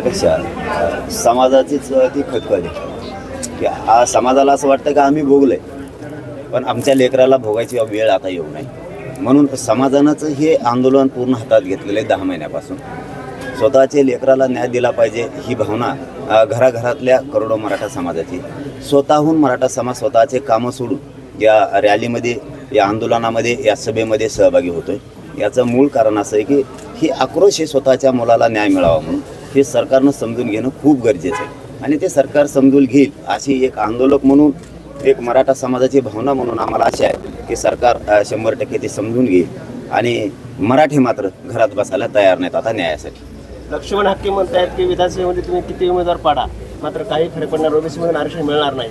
पेक्षा समाजाचीच ती खतखत की हा समाजाला असं वाटतं का आम्ही भोगलंय. पण आमच्या लेकराला भोगायची वेळ आता येऊ नये. म्हणून समाजानंच हे आंदोलन पूर्ण हातात घेतलेलं आहे दहा महिन्यापासून. स्वतःच्या लेकराला न्याय दिला पाहिजे ही भावना घराघरातल्या करोडो मराठा समाजाची. स्वतःहून मराठा समाज स्वतःचे कामं सोडून या रॅलीमध्ये या आंदोलनामध्ये या सभेमध्ये सहभागी होतोय. याचं मूळ कारण असं आहे की ही आक्रोश हे स्वतःच्या मुलाला न्याय मिळावा म्हणून. हे सरकारनं समजून घेणं खूप गरजेचं आहे. आणि ते सरकार समजून घेईल अशी एक आंदोलक म्हणून एक मराठा समाजाची भावना म्हणून आम्हाला अशी आहे की सरकार शंभर टक्के ते समजून घेईल आणि मराठी मात्र घरात बसायला तयार नाहीत आता न्यायासाठी. लक्ष्मण हक्के म्हणतायत की विधानसभेमध्ये तुम्ही किती उमेदवार पाडा मात्र काही फरक पडणार ओबीसी मधून आरक्षण मिळणार नाही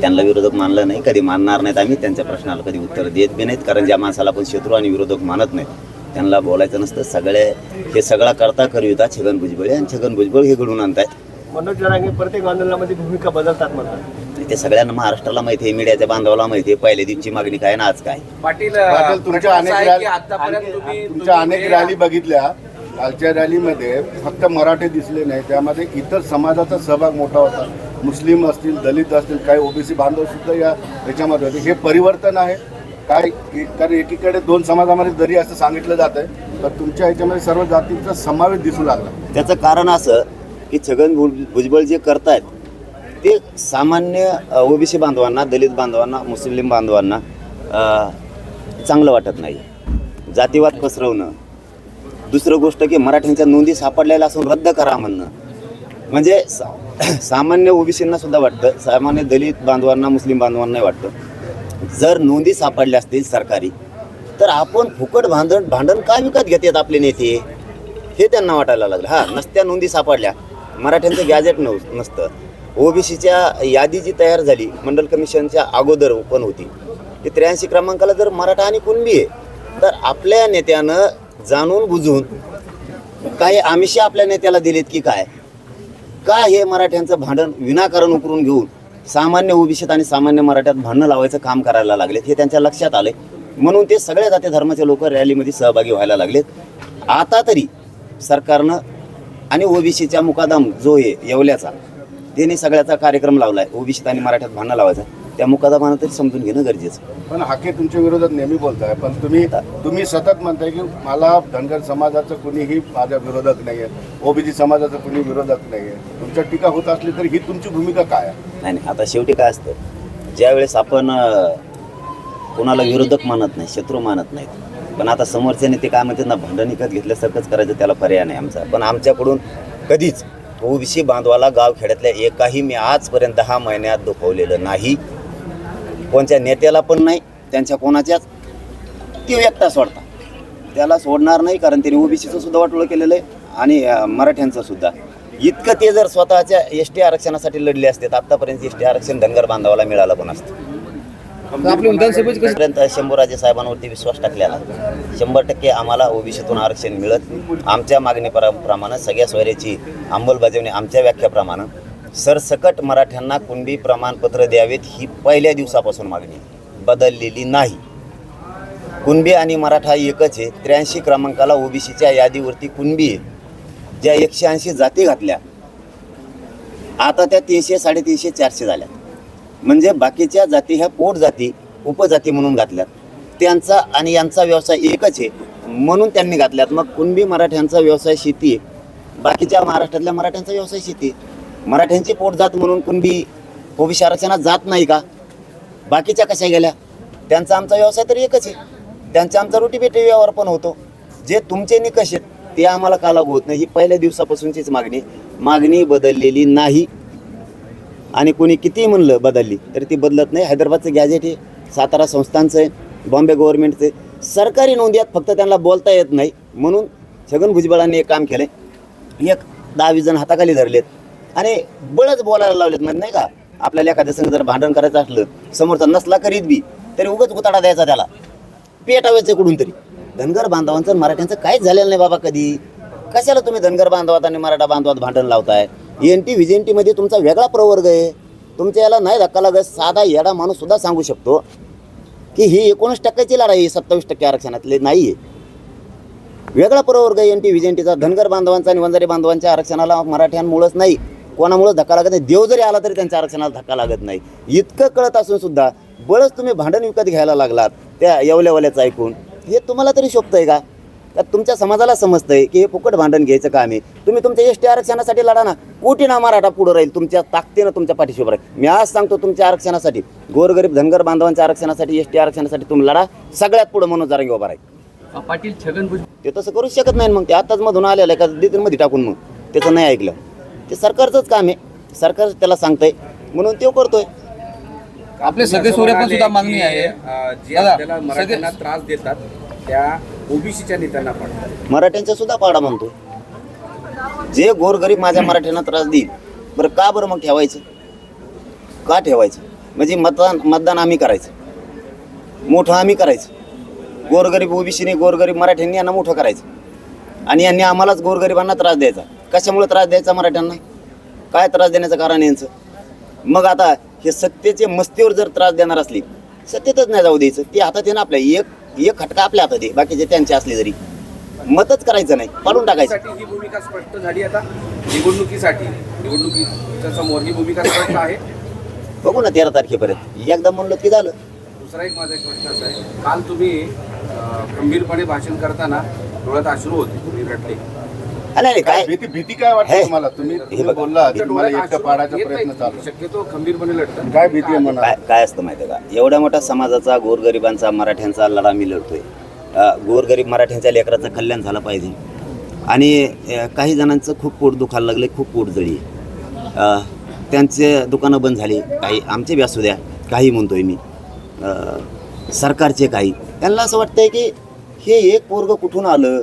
त्यांना विरोधक मानलं नाही कधी मानणार नाहीत आम्ही त्यांच्या प्रश्नाला कधी उत्तर देत बी नाहीत कारण ज्या माणसाला आपण शत्रू आणि विरोधक मानत नाहीत त्यांना बोलायचं नसतं. सगळे हे सगळा करता करूता छगन भुजबळ आणि छगन भुजबळ हे घडून आणतायत. मनोज जरांगे प्रत्येक आंदोलनामध्ये भूमिका बदलतात म्हणतात. ते सगळ्यांना महाराष्ट्राला माहिती आहे मीडियाच्या बांधवाला माहिती आहे पहिल्या दिवशी मागणी काय ना आज काय? पाटील पाटील तुमच्या अनेक तुमच्या अनेक रॅली बघितल्या. कालच्या रॅलीमध्ये फक्त मराठी दिसले नाही. त्यामध्ये इतर समाजाचा सहभाग मोठा होता. मुस्लिम असतील दलित असतील काही ओबीसी बांधव सुद्धा या याच्यामध्ये होते. हे परिवर्तन आहे. काय कारण एकीकडे दोन समाजामध्ये जरी असं सांगितलं जात आहे तर तुमच्या ह्याच्यामध्ये सर्व जातींचा समावेश दिसू लागला. त्याचं कारण असं की छगन भुज- भुजबळ जे करतायत ते सामान्य ओबीसी बांधवांना दलित बांधवांना मुस्लिम बांधवांना चांगलं वाटत नाही. जातीवाद पसरवणं. दुसरं गोष्ट की मराठ्यांच्या नोंदी सापडलेल्या असून रद्द करा म्हणणं. म्हणजे सा सामान्य ओबीसींना सुद्धा वाटतं सामान्य दलित बांधवांना मुस्लिम बांधवांनाही वाटतं. जर नोंदी सापडल्या असतील सरकारी तर आपण फुकट भांडण भांडण का विकत घेतात आपले नेते? हे त्यांना वाटायला लागलं. हा नसत्या नोंदी सापडल्या. मराठ्यांचं गॅजेट नव नसतं. ओबीसीच्या यादी जी तयार झाली मंडल कमिशनच्या अगोदर पण होती ते त्र्याऐंशी क्रमांकाला जर मराठा आणि कुणबी आहे तर आपल्या नेत्यानं जाणून बुजून काही आमिषे आपल्या नेत्याला दिलेत की काय? का हे मराठ्यांचं भांडण विनाकारण उकरून घेऊन सामान्य ओबीसीत आणि सामान्य मराठ्यात भांडणं लावायचं काम करायला लागलेत हे त्यांच्या लक्षात आले म्हणून ते सगळ्या जाती धर्माचे लोक रॅलीमध्ये सहभागी व्हायला लागलेत. आता तरी सरकारनं आणि ओबीसीचा मुकादम जो आहे येवल्याचा त्याने सगळ्याचा कार्यक्रम लावला आहे ओबीसीत आणि मराठ्यात भांडणं लावायचा. त्या मुकादमानं तरी समजून घेणं गरजेचं. पण हाके तुमच्या विरोधात नेहमी बोलताय. पण तुम्ही तुम्ही सतत म्हणताय की मला धनगर समाजाचं कुणीही माझ्या विरोधक नाही आहे ओबीसी समाजाचं कुणी विरोधक नाही आहे तुमच्या टीका होत असली तर ही तुमची भूमिका काय आहे? नाही नाही आता शेवटी काय असतं? ज्यावेळेस आपण अं, कोणाला विरोधक मानत नाही शत्रू मानत नाहीत पण आता समोरचे नेते काय म्हणतात ना भांडण विकत घेतल्यासारखंच करायचं त्याला पर्याय नाही आमचा. पण आमच्याकडून कधीच ओबीसी बांधवाला गाव खेड्यातल्या एकाही मी आजपर्यंत दहा महिन्यात दुखवलेलं नाही. कोणत्या नेत्याला पण नाही त्यांच्या कोणाच्याच ती एकटा सोडता. त्याला सोडणार नाही कारण त्यांनी ओबीसीचं सुद्धा वाटोळं केलेलं आहे आणि मराठ्यांचं सुद्धा. इतकं ते जर स्वतःच्या एस टी आरक्षणासाठी लढले असते तर आत्तापर्यंत एस टी आरक्षण धनगर बांधवाला मिळालं पण असतं पर्यंत शंभूराजे साहेबांवरती विश्वास टाकलेला शंभर टक्के आम्हाला ओबीसीतून आरक्षण मिळत आमच्या मागणीप्रमाणे सगळ्या सोयऱ्याची अंमलबजावणी आमच्या व्याख्याप्रमाणे सरसकट मराठ्यांना कुणबी प्रमाणपत्र द्यावेत ही पहिल्या दिवसापासून मागणी. बदललेली नाही. कुणबी आणि मराठा एकच आहे. त्र्याऐंशी क्रमांकाला ओबीसीच्या यादीवरती कुणबी आहे. ज्या एकशे ऐंशी जाती घातल्या आता त्या तीनशे साडेतीनशे चारशे झाल्या. म्हणजे बाकीच्या जाती ह्या पोट जाती उपजाती म्हणून घातल्यात. त्यांचा आणि यांचा व्यवसाय एकच आहे म्हणून त्यांनी घातल्यात. मग कुणबी मराठ्यांचा व्यवसाय शेती आहे. बाकीच्या महाराष्ट्रातल्या मराठ्यांचा व्यवसाय शेती आहे. मराठ्यांची पोट जात म्हणून कुणबी ओबीसी आरक्षणात जात नाही का? बाकीच्या कशा गेल्या? त्यांचा आमचा व्यवसाय तर एकच आहे. त्यांचा आमचा रोटीबेटी व्यवहार पण होतो. जे तुमचे निकष आहेत ते आम्हाला का लागू होत नाही? ही पहिल्या दिवसापासूनचीच मागणी मागणी बदललेली नाही. आणि कोणी कितीही म्हणलं बदलली तरी ती बदलत नाही. हैदराबादचं गॅजेट आहे सातारा संस्थांचं आहे बॉम्बे गव्हर्नमेंटचं आहे. सरकारी नोंदीत फक्त त्यांना बोलता येत नाही. म्हणून छगन भुजबळांनी एक काम केलं एक दहा वीस जण हाताखाली धरलेत. आणि बळच बोलायला लावलेत म्हणजे नाही का? आपल्याला एखाद्या संघ जर भांडण करायचं असलं समोरचा नसला करीत बी तरी उगाच गुताडा द्यायचा त्याला. पेटावायचं कुठून तरी. धनगर बांधवांचं मराठ्यांचं काहीच झालेलं नाही बाबा कधी. कशाला तुम्ही धनगर बांधवात आणि मराठा बांधवात भांडण लावताय? एन टी व्ही एन टीमध्ये तुमचा वेगळा प्रवर्ग आहे. तुमच्या याला नाही धक्का लागत साधा येडा माणूस सुद्धा सांगू शकतो की ही एकोणीस टक्क्याची लढाई आहे सत्तावीस टक्के आरक्षणातले नाही आहे वेगळा प्रवर्ग एन टी व्हिजेंटीचा धनगर बांधवांचा आणि वंजारी बांधवांच्या आरक्षणाला मराठ्यांमुळंच नाही. कोणामुळं धक्का लागत नाही. देव जरी आला तरी त्यांच्या आरक्षणाला धक्का लागत नाही. इतकं कळत असून सुद्धा बळच तुम्ही भांडण विकत घ्यायला लागलात त्या येवल्यावाल्याचं ऐकून. हे तुम्हाला तरी शोभतंय का? का तुमच्या समाजाला समजतंय की हे फुकट भांडण घ्यायचं काम आहे? तुम्ही तुमच्या एस टी आरक्षणासाठी लढा ना. कोटी ना मराठा पुढं राहील तुमच्या ताकदीनं तुमच्या पाठीशी उभं राहील. मी आज सांगतो तुमच्या आरक्षणासाठी. गोरगरीब धनगर बांधवांच्या आरक्षणासाठी एस टी आरक्षणासाठी तुम्ही लढा. सगळ्यात पुढं म्हणून जरा उभा राहील. पाटील छगन भुजबळ ते तसं करू शकत नाही मग. ते आताच मधून आलेलं आहे का? मध्ये टाकून मग. त्याचं नाही ऐकलं. ते सरकारचंच काम आहे. सरकार त्याला सांगतंय. म्हणून तो करतोय. आपले सगळे सोयरे पण सुद्धा मागणी आहे. जे आपल्याला मराठ्यांना त्रास देतात त्या ओबीसीच्या नेत्यांना पण. मराठ्यांचा सुद्धा पाडा म्हणतो. जे गोरगरीब माझ्या मराठ्यांना त्रास देईल बरं का बरं मग ठेवायचं? का ठेवायचं? म्हणजे मतदान मतदान आम्ही करायचं. मोठं आम्ही करायचं. गोरगरीब ओबीसीने गोरगरीब मराठ्यांनी यांना मोठं करायचं. आणि यांनी आम्हालाच गोरगरिबांना त्रास द्यायचा. कशामुळे त्रास द्यायचा मराठ्यांना? काय त्रास देण्याचं कारण यांचं? मग आता हे सत्तेचे मस्तीवर जर त्रास देणार असली सत्तेतच नाही जाऊ द्यायचं. ते हातात ना आपल्या एक एक खटका आपल्या हातात आहे. बाकीचे त्यांचे असले जरी. मतच करायचं नाही. पाडून टाकायचं. ही भूमिका स्पष्ट झाली आता. निवडणुकीसाठी निवडणुकीच्या समोर ही भूमिका स्पष्ट आहे. बघू ना तेरा तारखेपर्यंत. एकदा म्हणलं की झालं. दुसरा एक माझा एक प्रश्न असा आहे. काल तुम्ही अ, खंबीरपणे भाषण करताना डोळ्यात अश्रू होते तुम्ही रडले. हा, नाही काय भीती भीती काय वाटते हे. तुम्हाला? तुम्ही हे तुम्ही बघा. बोलला तुम्हाला एकटं पाडायचा येत प्रयत्न. चालू. आहे. शक्यतो खंबीरपणे लढतात काय भीती आहे मनात? काय काय असतं माहिती आहे का? एवढ्या मोठ्या समाजाचा गोरगरिबांचा मराठ्यांचा लढा मी लढतोय. अ, गोरगरीब मराठ्यांच्या लेकराचं कल्याण झालं पाहिजे. आणि अ, काही जणांचं खूप पोट दुखायला लागले खूप पोट जळी अ, त्यांचे दुकानं बंद झाली. काही आमचे बी असू द्या काही म्हणतोय मी. अ, सरकारचे काही. त्यांना असं वाटतंय की हे एक पोरग कुठून आलं?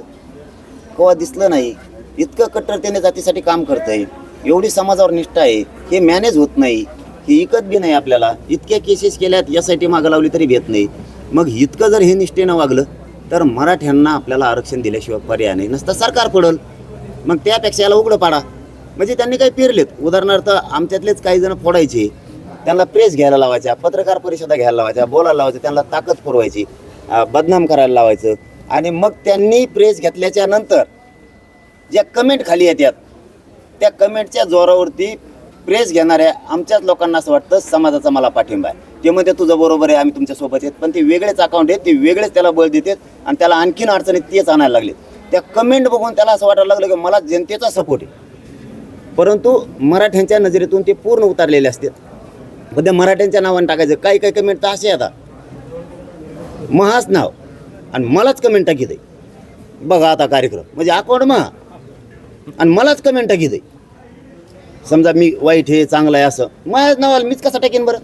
केव्हा दिसलं नाही? इतकं कट्टरतेने जातीसाठी काम करतंय. एवढी समाजावर निष्ठा आहे. हे मॅनेज होत नाही. हे इकत बी नाही आपल्याला. इतक्या केसेस केल्यात यासाठी मागं लावली तरी भेट नाही. मग इतकं जर हे निष्ठेनं वागलं तर मराठ्यांना आपल्याला आरक्षण दिल्याशिवाय पर्याय नाही. नसतं सरकार पडल मग त्यापेक्षा याला उघडं पाडा. म्हणजे त्यांनी काही पेरलेत. उदाहरणार्थ आमच्यातलेच काही जण फोडायचे. त्यांना प्रेस घ्यायला लावायच्या पत्रकार परिषदा घ्यायला लावायच्या बोलायला लावायच्या त्यांना ताकद पुरवायची बदनाम करायला लावायचं. आणि मग त्यांनी प्रेस घेतल्याच्या नंतर ज्या कमेंट खाली येतात त्या कमेंटच्या जोरावरती प्रेस घेणाऱ्या आमच्याच लोकांना असं वाटतं समाजाचा मला पाठिंबा आहे. ते म्हणते तुझं बरोबर आहे आम्ही तुमच्यासोबत आहेत. पण ते वेगळेच अकाउंट आहेत ते वेगळेच त्याला बळ देतात आणि त्याला आणखीन अडचणीत तेच आणायला लागले त्या कमेंट बघून त्याला असं वाटायला लागलं की मला जनतेचा सपोर्ट आहे. परंतु मराठ्यांच्या नजरेतून ते पूर्ण उतारलेले असतात. पण त्या मराठ्यांच्या नावाने टाकायचं. काही काही कमेंट तर असे येतात महाच नाव. आणि मलाच कमेंट टाकीत आहे. बघा आता कार्यक्रम. म्हणजे अकाउंट महा आणि मलाच कमेंट टाकीत आहे समजा मी वाईट हे चांगलं आहे असं. माझ्याच नावाला मीच कसा टाकेन बरं?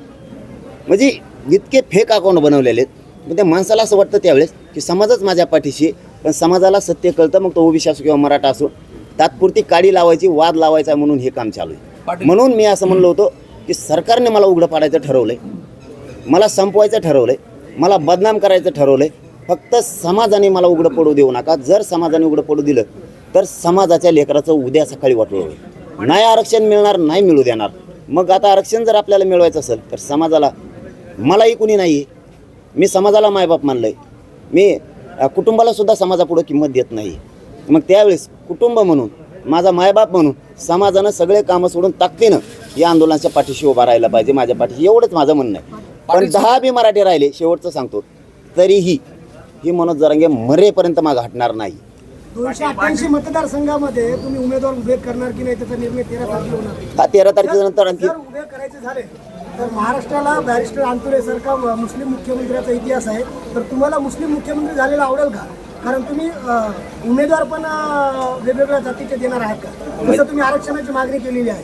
म्हणजे इतके फेक अकाउंट बनवलेले आहेत. मग त्या माणसाला असं वाटतं त्यावेळेस की समाजच माझ्या पाठीशी. पण समाजाला सत्य कळतं मग तो ओबीसी असो किंवा मराठा असो. तात्पुरती काडी लावायची वाद लावायचा म्हणून हे काम चालू आहे. म्हणून मी असं म्हणलो होतो की सरकारने मला उघडं पाडायचं ठरवलं आहे मला संपवायचं ठरवलं आहे मला बदनाम करायचं ठरवलं आहे फक्त समाजाने मला उघडं पडू देऊ नका. जर समाजाने उघडं पडू दिलं तर समाजाच्या लेकराचं उद्या सकाळी वाटलं होईल. नाही आरक्षण मिळणार नाही मिळू देणार. मग आता आरक्षण जर आपल्याला मिळवायचं असेल तर समाजाला मलाही कुणी नाही आहे मी समाजाला मायबाप मानलं आहे मी अ, कुटुंबाला सुद्धा समाजापुढं किंमत देत नाही. मग त्यावेळेस कुटुंब म्हणून माझा मायबाप म्हणून समाजानं सगळे कामं सोडून ताकदीनं या आंदोलनाच्या पाठीशी उभा राहायला पाहिजे माझ्या पाठीशी. एवढंच माझं म्हणणं आहे. पण दहा बी मराठी राहिले शेवटचं सांगतो. तरीही ही मनोज जरांगे मरेपर्यंत मागं हटणार नाही. दोनशे अठ्ठ्याऐंशी मतदारसंघामध्ये तुम्ही उमेदवार उभे करणार की नाही त्याचा निर्णय तेरा तारखेला होणार. आहे. हा तेरा तारखेनंतर आणखी. जर उभे करायचे झाले तर महाराष्ट्राला बॅरिस्टर अंतुरेसारखा मुस्लिम मुख्यमंत्र्याचा इतिहास आहे. तर तुम्हाला मुस्लिम मुख्यमंत्री झालेला आवडेल का? कारण तुम्ही अं, उमेदवार पण अं, वेगवेगळ्या जातीचे देणार आहात का? जसं तुम्ही आरक्षणाची मागणी केलेली आहे.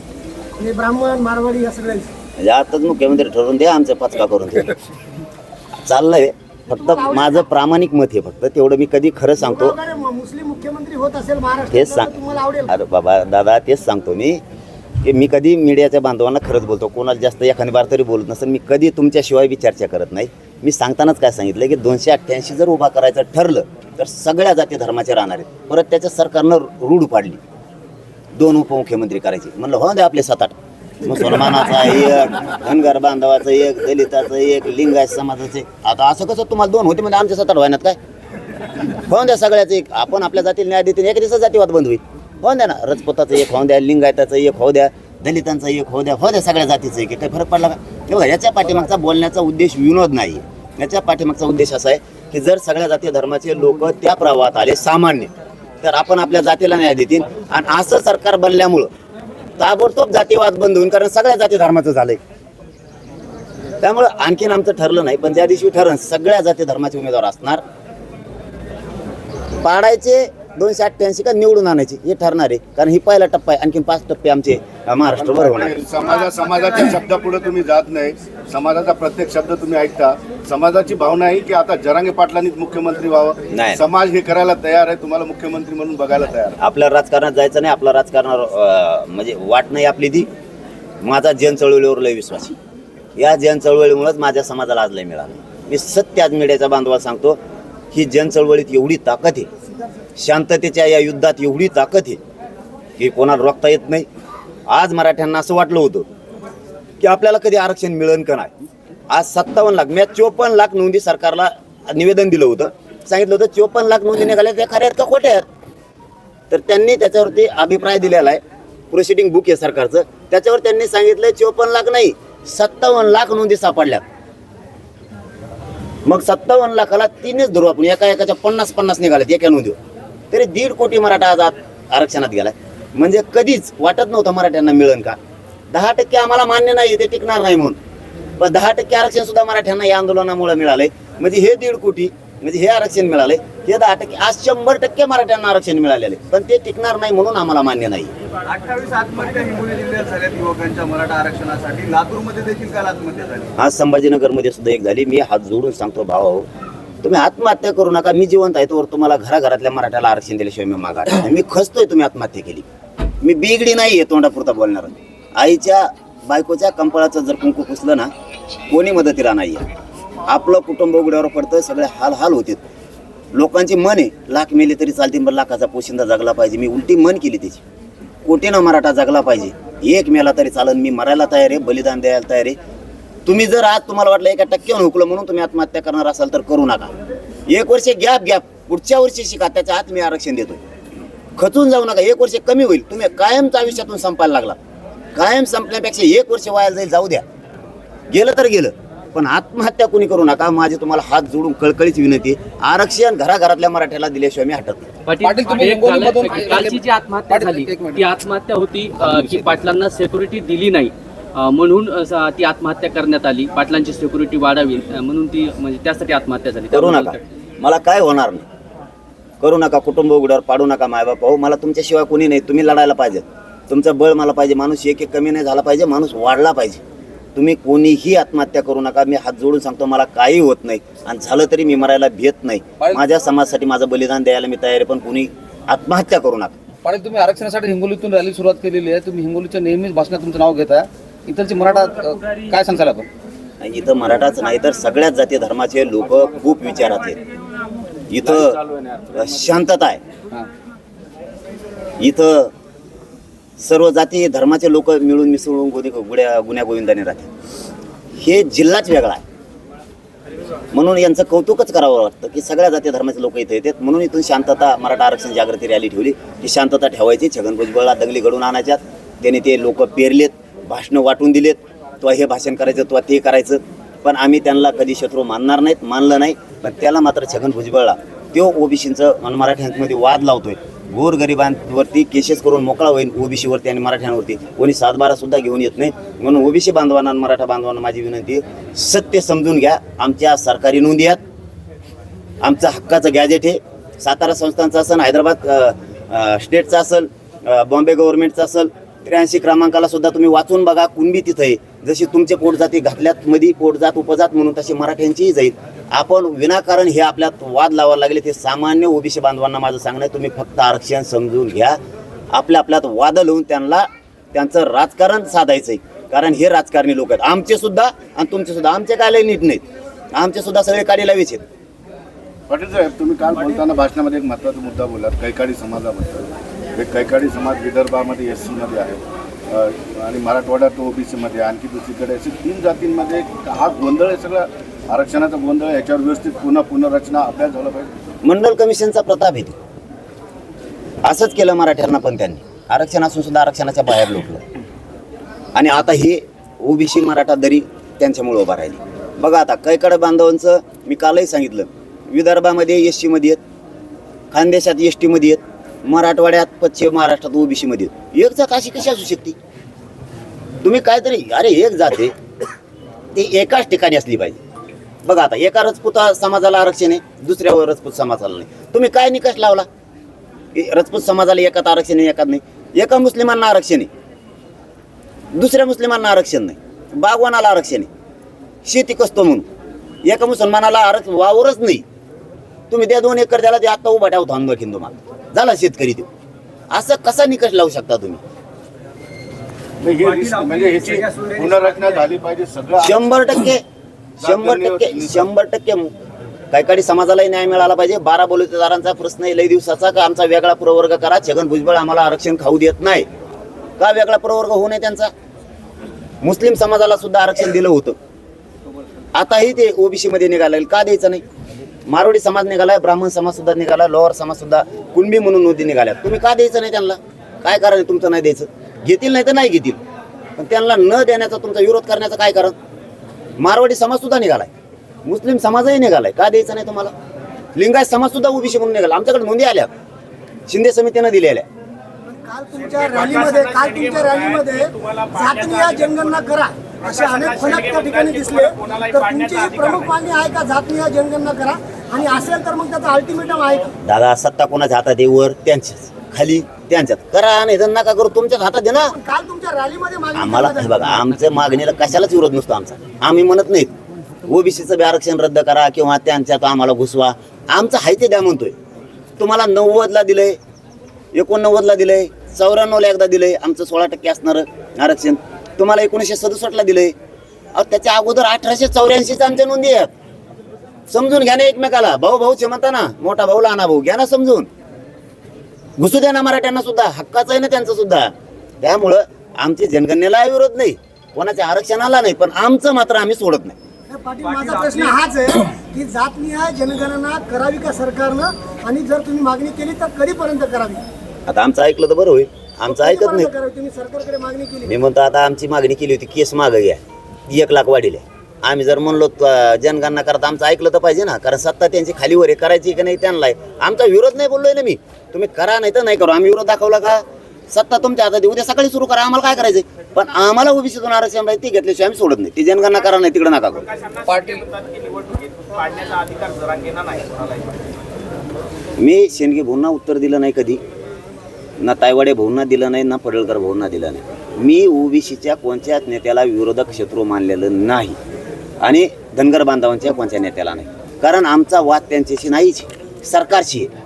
म्हणजे ब्राह्मण मारवाडी या सगळ्यांची म्हणजे आताच मुख्यमंत्री ठरवून द्या आमचं पाचका करून द्या चाललंय. फक्त माझं प्रामाणिक मत आहे फक्त. तेवढं मी कधी खरं सांगतो. मुस्लिम मुख्यमंत्री होत असेल तेच सांग? अरे बाबा दादा तेच सांगतो मी की मी कधी मीडियाच्या बांधवांना खरंच बोलतो. कोणाला जास्त एखादी बार तरी बोलत नसेल मी कधी तुमच्याशिवाय बी चर्चा करत नाही. मी सांगतानाच काय सांगितलं की दोनशे अठ्ठ्याऐंशी जर उभा करायचं ठरलं तर सगळ्या जाती धर्माचे राहणार आहेत. परत त्याच्या सरकारनं रूढ पाडली. दोन उपमुख्यमंत्री करायचे. म्हणलं हो द्या आपले सात आठ. मुसलमानाचा एक धनगर बांधवाचा एक दलिताचं एक लिंगायत समाजाचं आता असं कसं तुम्हाला दोन होते म्हणजे आमच्या सात आठ व्हायनात काय? होऊन द्या सगळ्याचं एक. आपण आपल्या जातील न्याय देतील एक दिवसात जातीवाद बंद होईल. होऊन द्या ना. रजपुताचं एक होऊन द्या लिंगायताचं एक होऊ द्या दलितांचा एक होऊ द्या हो द्या सगळ्या जातीचं एक. काही फरक पडला का? बघा याच्या पाठीमागचा बोलण्याचा उद्देश विनोद नाही याच्या पाठीमागचा उद्देश असा आहे की जर सगळ्या जाती धर्माचे लोक त्या प्रवाहात आले सामान्य तर आपण आपल्या जातीला न्याय देतील. आणि असं सरकार बनल्यामुळं ताबडतोब जातीवाद बंद होईल कारण सगळ्या जाती धर्माचं झालंय. त्यामुळं आणखीन आमचं ठरलं नाही पण ज्या दिवशी ठरण सगळ्या जाती धर्माचे उमेदवार असणार. पाडायचे दोनशे अठ्ठ्याऐंशी का निवडून आणायचे? हे ठरणार आहे. कारण ही पहिला टप्पा आहे. आणखीन पाच टप्पे आमचे महाराष्ट्रभर होणार आहे. समाजा समाजाच्या शब्दापुढे तुम्ही जात नाही. समाजाचा प्रत्येक शब्द तुम्ही ऐकता. समाजाची भावना आहे की आता जरांगे पाटलांनीच मुख्यमंत्री व्हावं. नाही. समाज हे करायला तयार आहे. तुम्हाला मुख्यमंत्री म्हणून बघायला तयार आहे. आपल्या राजकारणात जायचं नाही. आपला राजकारणावर अं, म्हणजे वाट नाही आपली ती. माझा जन चळवळीवर लय विश्वास आहे. या जन चळवळीमुळेच माझ्या समाजाला आज लय मिळालं. मी सत्य आज मीडियाच्या बांधवाला सांगतो ही जन चळवळीत एवढी ताकद आहे. शांततेच्या या युद्धात एवढी ताकद आहे की कोणाला रोखता येत नाही. आज मराठ्यांना असं वाटलं होतं की आपल्याला कधी आरक्षण मिळेल का नाही. आज सत्तावन्न लाख मी चोपन्न लाख नोंदी सरकारला निवेदन दिलं होतं. सांगितलं होतं चोपन्न लाख नोंदी निघाल्या त्या खऱ्या आहेत का खोट्या आहेत? तर त्यांनी त्याच्यावरती अभिप्राय दिलेला आहे. प्रोसिडिंग बुक आहे सरकारचं. त्याच्यावर त्यांनी सांगितलं चोपन्न लाख नाही सत्तावन्न लाख नोंदी सापडल्यात. मग सत्तावन्न लाखाला तीनच धरू आपण. एका एकाच्या पन्नास पन्नास निघाल्यात एका नोंदीवर तरी दीड कोटी मराठा आज आत आरक्षणात गेलाय. म्हणजे कधीच वाटत नव्हतं मराठ्यांना मिळन का? दहा टक्के आम्हाला मान्य नाही ते टिकणार नाही म्हणून. पण दहा टक्के आरक्षण सुद्धा मराठ्यांना या आंदोलनामुळे मिळालंय. म्हणजे हे दीड कोटी म्हणजे हे आरक्षण मिळालंय. हे दहा टक्के आज शंभर टक्के मराठ्यांना आरक्षण मिळालेले पण ते टिकणार नाही म्हणून आम्हाला मान्य नाही अठ्ठावीस आत्महत्या हिंगोली जिल्ह्यात झाल्यात युवकांच्या मराठा आरक्षणासाठी लातूरमध्ये देखील काल आत्महत्या झाली. आज संभाजीनगरमध्ये सुद्धा एक झाली. मी हात जोडून सांगतो भाऊ तुम्ही आत्महत्या करू नका. मी जिवंत आहे तोवर तुम्हाला घराघरातल्या मराठ्याला आरक्षण दिल्याशिवाय मी मागा मी खचतोय तुम्ही आत्महत्या केली. मी बिगडी नाही आहे तोंडापुरता बोलणार. आईच्या बायकोच्या कंपळाचं जर कुंकू पुसलं ना कोणी मदतीला नाही आहे आपलं कुटुंब उघड्यावर पडतं सगळे हाल हाल होते लोकांची मन आहे लाख मेले तरी चालतील बरं लाखाचा पोशिंदा जगला पाहिजे. मी उलटी मन केली त्याची. कोटीनं मराठा जगला पाहिजे. एक मेला तरी चालन मी मरायला तयार आहे बलिदान द्यायला तयार आहे. तुम्ही जर आज तुम्हाला वाटलं एका टक्क्यावर हुकलं म्हणून तुम्ही आत्महत्या करणार असाल तर करू नका. एक वर्ष गॅप गॅप पुढच्या वर्षी शिका त्याच्या आत मी आरक्षण देतोय. खचून जाऊ नका एक वर्ष कमी होईल. तुम्ही कायमच आयुष्यातून संपायला लागला. कायम संपण्यापेक्षा एक वर्ष व्हायला जाईल जाऊ द्या. गेलं तर गेलं. पण आत्महत्या कोणी करू नका? माझी तुम्हाला हात जोडून कळकळीच विनंती आहे. आरक्षण घराघरातल्या मराठ्याला दिल्याशिवाय मी हटत नाही. पाटील, तुम्ही एक झालं- हिंगोलीमधून- कालची जी आत्महत्या पाटील, झाली एक मिनिट. ती आत्महत्या होती अ, की पाटलांना सेक्युरिटी दिली नाही. अ, म्हणून अ, स- ती आत्महत्या करण्यात आली. पाटलांची सिक्युरिटी वाढावी अ, म्हणून ती म्हणजे त्यासाठी आत्महत्या झाली. करू नका. मला काय होणार नाही. करू नका कुटुंब उघड्यावर पाडू नका मायबाप. हो मला तुमच्याशिवाय कोणी नाही. तुम्ही लढायला पाहिजे तुमचं बळ मला पाहिजे. माणूस एक एक कमी नाही झाला पाहिजे माणूस वाढला पाहिजे. तुम्ही कोणीही आत्महत्या करू नका. मी हात जोडून सांगतो मला काही होत नाही. आणि झालं तरी मी मरायला भेट नाही. माझ्या समाजासाठी माझं बलिदान द्यायला मी तयार आहे पण कोणी आत्महत्या करू नका. पाटील तुम्ही आरक्षणासाठी हिंगोलीतून रॅली सुरुवात केलेली आहे. तुम्ही हिंगोलीच्या नेहमीच भाषणात तुमचं नाव घेताय. इतरचे मराठा काय सांगाल आपण? इथं मराठाच नाही तर सगळ्याच जाती धर्माचे लोक खूप विचारात आहेत. इथं शांतता आहे. हां. इथं सर्व जाती धर्माचे लोक मिळून मिसळून गुन्हे गुड्या गुन्ह्या गोविंदाने राहते हे जिल्हाच वेगळा आहे. म्हणून यांचं कौतुकच करावं वाटतं की सगळ्या जाती धर्माचे लोक इथे येतात. म्हणून इथून शांतता मराठा आरक्षण जागृती रॅली ठेवली. की शांतता ठेवायची. छगन भुजबळला दंगली घडून आणायच्यात. त्याने ते लोक पेरलेत भाषणं वाटून दिलेत. तो हे भाषण करायचं तो ते करायचं. पण आम्ही त्यांना कधी शत्रू मानणार नाहीत मानलं नाही. पण त्याला मात्र छगन भुजबळला तो ओबीसींचं आणि मराठ्यांमध्ये वाद लावतोय. गोरगरिबांवरती केसेस करून मोकळा होईल ओबीसीवरती आणि मराठ्यांवरती. कोणी सातबारा सुद्धा घेऊन येत नाही. म्हणून ओबीसी बांधवांना आणि मराठा बांधवांना माझी विनंती सत्य समजून घ्या. आमच्या सरकारी नोंदी आहेत आमचा हक्काचं गॅजेट आहे. सातारा संस्थांचं असेल हैदराबाद स्टेटचा स्टेटचं असेल बॉम्बे गव्हर्नमेंटचं असेल त्र्याऐंशी क्रमांकाला सुद्धा तुम्ही वाचून बघा कुणबी तिथं आहे. जशी तुमचे पोटजाती घातल्यात मध्ये पोटजात उपजात म्हणून तशी मराठ्यांचीही जाईल. आपण विनाकारण हे आपल्यात वाद लावायला लागले ते सामान्य ओबीसी बांधवांना माझं सांगणं आहे तुम्ही फक्त आरक्षण समजून घ्या. आपल्या आपल्यात वाद लावून त्यांना त्यांचं राजकारण साधायचं आहे कारण हे राजकारणी लोक आहेत. आमचे सुद्धा आणि तुमचे सुद्धा आमचे काय नीट नाहीत. आमचे सुद्धा सगळे काढी लावीच आहेत. पाटील साहेब तुम्ही काल बोलताना भाषणामध्ये एक महत्त्वाचा मुद्दा बोललात कैकाडी समाजाबद्दल. एक कैकाडी समाज विदर्भामध्ये एस सीमध्ये आहे. आणि मराठवाड्यात ओबीसीमध्ये आणखी दुसरीकडे असे तीन जातींमध्ये हा गोंधळ आहे सगळा. आरक्षणाचा गोंधळ याच्यावर व्यवस्थित पुन्हा पुनर्रचना अभ्यास झाला पाहिजे. मंडल कमिशनचा प्रताप येतो. असंच केलं मराठ्यांना पण त्यांनी. आरक्षण असून सुद्धा आरक्षणाच्या बाहेर लोटलं. आणि आता हे ओबीसी मराठा दरी त्यांच्यामुळे उभा राहिली. बघा आता कैकड बांधवांचं मी कालही सांगितलं. विदर्भामध्ये एस सीमध्ये आहेत. खानदेशात एस टीमध्ये आहेत. मराठवाड्यात पश्चिम महाराष्ट्रात ओबीसी मध्ये एक जात अशी कशी असू शकते? तुम्ही काहीतरी अरे एक जाते ती एकाच ठिकाणी असली पाहिजे. बघा आता एका राजपूत समाजाला आरक्षण आहे दुसऱ्यावर राजपूत समाजाला नाही. तुम्ही काय निकष लावला? ए- राजपूत समाजाला एकात आरक्षण आहे एकात नाही. एका मुस्लिमांना आरक्षण आहे. दुसऱ्या मुस्लिमांना आरक्षण नाही. बागवानाला आरक्षण आहे. शेती कसतो म्हणून. एका मुसलमानाला आरक्षण वावरच नाही. तुम्ही त्या दोन एकर त्याला ते आत्ता उभा ठेवतो आणखीन तुम्हाला. झाला शेतकरी तो. असं कसा निकष लावू शकता तुम्ही? म्हणजे हे- म्हणजे ह्याची पुनर्रचना झाली. पाहिजे सगळं शंभर टक्के शंभर टक्के शंभर टक्के काहीकाडी समाजालाही न्याय मिळाला पाहिजे. बारा बलुतेदारांचा प्रश्न आहे लई दिवसाचा का आमचा वेगळा प्रवर्ग करा. छगन भुजबळ आम्हाला आरक्षण खाऊ देत नाही. का वेगळा प्रवर्ग होऊ नये त्यांचा? मुस्लिम समाजाला सुद्धा आरक्षण दिलं होतं. आताही ते ओबीसी मध्ये निघाले. का द्यायचं नाही? मारोडी समाज निघालाय ब्राह्मण समाज सुद्धा निघाला लोअर समाज सुद्धा कुणबी म्हणून नोंदी निघाल्या. तुम्ही का द्यायचं नाही त्यांना? काय कारण आहे तुमचं नाही द्यायचं? घेतील नाही तर नाही घेतील. पण त्यांना न देण्याचा तुमचा विरोध करण्याचं काय कारण? मारवाडी समाज सुद्धा निघालाय. मुस्लिम समाजही निघालाय. का द्यायचं नाही तुम्हाला? लिंगायत समाज सुद्धा ओबीसी म्हणून निघाला. आमच्याकडे नोंदी आल्या. शिंदे समितीनं दिलेल्या. पण काल तुमच्या रॅलीमध्ये काल तुमच्या रॅलीमध्ये जनगणना करा. असे अनेक फलक त्या ठिकाणी दिसले. तर तुमची प्रमुख मागणी आहे का? जातनीय जनगणना करा. आणि असेल तर मग त्याचा अल्टिमेटम आहे का? दादा सत्ता कोणाच्या हातात आहे? वर त्यांच्याच खाली त्यांच्यात. करा नाही तर नका करू? तुमच्याच हातात आहे ना. पण काल तुमच्या रॅलीमध्ये आम्हाला. बघा आमच्या मागणीला कशालाच विरोध नसतो आमचा. आम्ही म्हणत नाहीत. ओबीसीचं बी आरक्षण रद्द करा किंवा त्यांच्यात आम्हाला घुसवा. आमचं हाय ते द्या म्हणतोय. तुम्हाला नव्वदला दिलंय. एकोणनव्वदला दिलंय. चौऱ्याण्णवला एकदा दिलंय. आमचं सोळा टक्के असणारं आरक्षण. तुम्हाला एकोणीसशे सदुसष्टला दिलंय. त्याच्या अगोदर अठराशे चौऱ्याऐंशीच्या आमच्या नोंदी आहेत. समजून घ्या ना एकमेकाला. भाऊ भाऊचे म्हणता ना मोठा भाऊ लहाना भाऊ घ्या ना समजून. घुसू द्या ना मराठ्यांना सुद्धा हक्काचं आहे ना त्यांचं सुद्धा. त्यामुळं आमची जनगणनेला विरोध नाही. कोणाच्या आरक्षणाला नाही पण आमचं मात्र आम्ही सोडत नाही. पाटील माझा प्रश्न हाच आहे की जातनीय जनगणना करावी का सरकारनं? आणि जर तुम्ही मागणी केली तर कधीपर्यंत करावी? आता आमचं ऐकलं तर बरं होईल. आमचं ऐकत नाही. कधीपर्यंत करावी तुम्ही सरकारकडे मागणी केली. मी म्हणतो आता आमची मागणी केली होती केस मागं घ्या. एक लाख वाढील. आम्ही जर म्हणलो जनगणना करता आमचं ऐकलं तर पाहिजे ना कारण सत्ता त्यांची खालीवर आहे करायची की नाही त्यांना आहे. आमचा विरोध नाही बोललोय ना मी. तुम्ही करा नाही तर नाही करू. आम्ही विरोध दाखवला का? सत्ता तुमच्या हातात. उद्या सकाळी सुरू करा आम्हाला काय करायचंय? पण आम्हाला ओबीसीतून आरक्षण राहील ती घेतल्याशिवाय आम्ही सोडत नाही. ती जनगणना करा नाही तिकडे नका करू. पाटील मी शेणगे भाऊंना उत्तर दिलं नाही कधी. ना तायवाडे भाऊंना दिलं नाही ना पडळकर भाऊंना दिलं नाही. मी ओबीसीच्या कोणत्याच नेत्याला विरोधक शत्रू मानलेलं नाही. आणि धनगर बांधवांच्या कोणत्या नेत्याला नाही. कारण आमचा वाद त्यांच्याशी नाहीच सरकारशी आहे.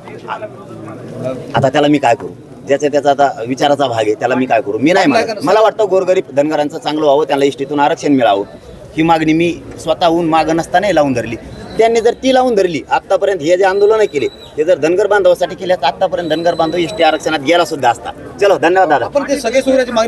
आता त्याला मी काय करू? ज्याचा त्याचा आता विचाराचा भाग आहे त्याला मी काय करू? मी नाही मागत. मला वाटतं गोरगरीब धनगरांचं चांगलं व्हावं त्याला इष्टीतून आरक्षण मिळावं. ही मागणी मी स्वतःहून माग नसतानाही लावून धरली. त्यांनी जर ती लावून धरली आतापर्यंत हे जे आंदोलन केले ते जर धनगर बांधवासाठी केले तर आतापर्यंत धनगर बांधव एस टी आरक्षणात गेला सुद्धा असता. चलो धन्यवाद दादा. आपण ते सगळे सोयऱ्याची मागणी